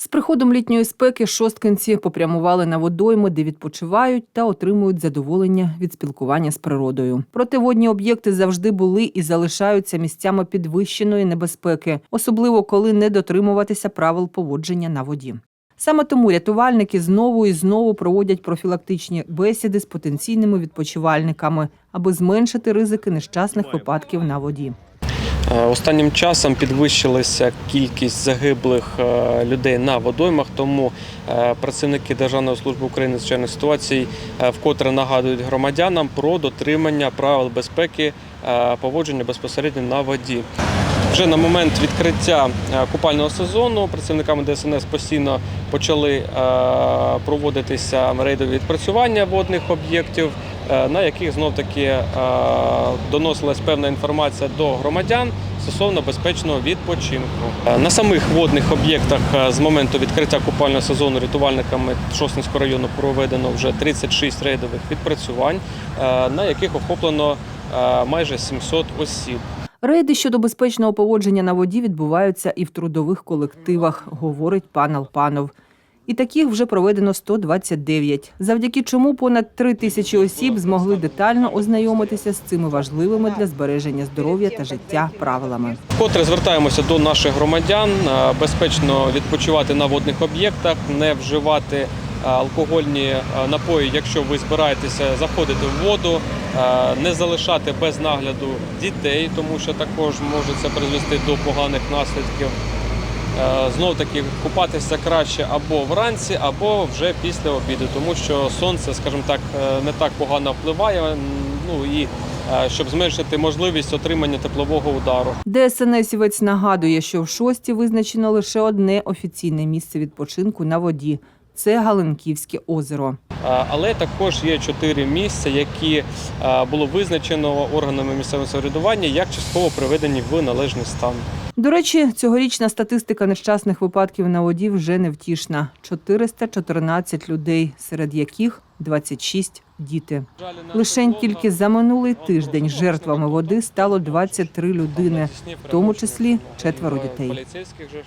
З приходом літньої спеки шосткинці попрямували на водойми, де відпочивають та отримують задоволення від спілкування з природою. Проте водні об'єкти завжди були і залишаються місцями підвищеної небезпеки, особливо коли не дотримуватися правил поводження на воді. Саме тому рятувальники знову і знову проводять профілактичні бесіди з потенційними відпочивальниками, аби зменшити ризики нещасних випадків на воді. Е, Останнім часом підвищилася кількість загиблих е, людей на водоймах, тому е, працівники Державної служби України з надзвичайних ситуацій вкотре нагадують громадянам про дотримання правил безпеки поводження безпосередньо на воді. Вже на момент відкриття купального сезону працівниками ДСНС постійно почали проводитися рейдові відпрацювання водних об'єктів, на яких знов таки е, доносилась певна інформація до громадян стосовно безпечного відпочинку. Е, На самих водних об'єктах е, з моменту відкриття купального сезону рятувальниками Шостинського району проведено вже 36 рейдових відпрацювань, е, на яких охоплено е, майже 700 осіб. Рейди щодо безпечного поводження на воді відбуваються і в трудових колективах, говорить пан Алпанов. І таких вже проведено 129, завдяки чому понад три тисячі осіб змогли детально ознайомитися з цими важливими для збереження здоров'я та життя правилами. Вкотре звертаємося до наших громадян безпечно відпочивати на водних об'єктах, не вживати алкогольні напої, якщо ви збираєтеся заходити в воду, не залишати без нагляду дітей, тому що також може це призвести до поганих наслідків. Знов таки купатися краще або вранці, або вже після обіду, тому що сонце, скажімо так, е, не так погано впливає. Ну і е, щоб зменшити можливість отримання теплового удару. ДСНСівець нагадує, що в шості визначено лише одне офіційне місце відпочинку на воді це Галинківське озеро. Е, Але також є чотири місця, які е, було визначено органами місцевого самоврядування як частково приведені в належний стан. До речі, цьогорічна статистика нещасних випадків на воді вже невтішна: 414 людей, серед яких 26 діти. Лишень тільки за минулий тиждень жертвами води стало 23 людини, в тому числі четверо дітей.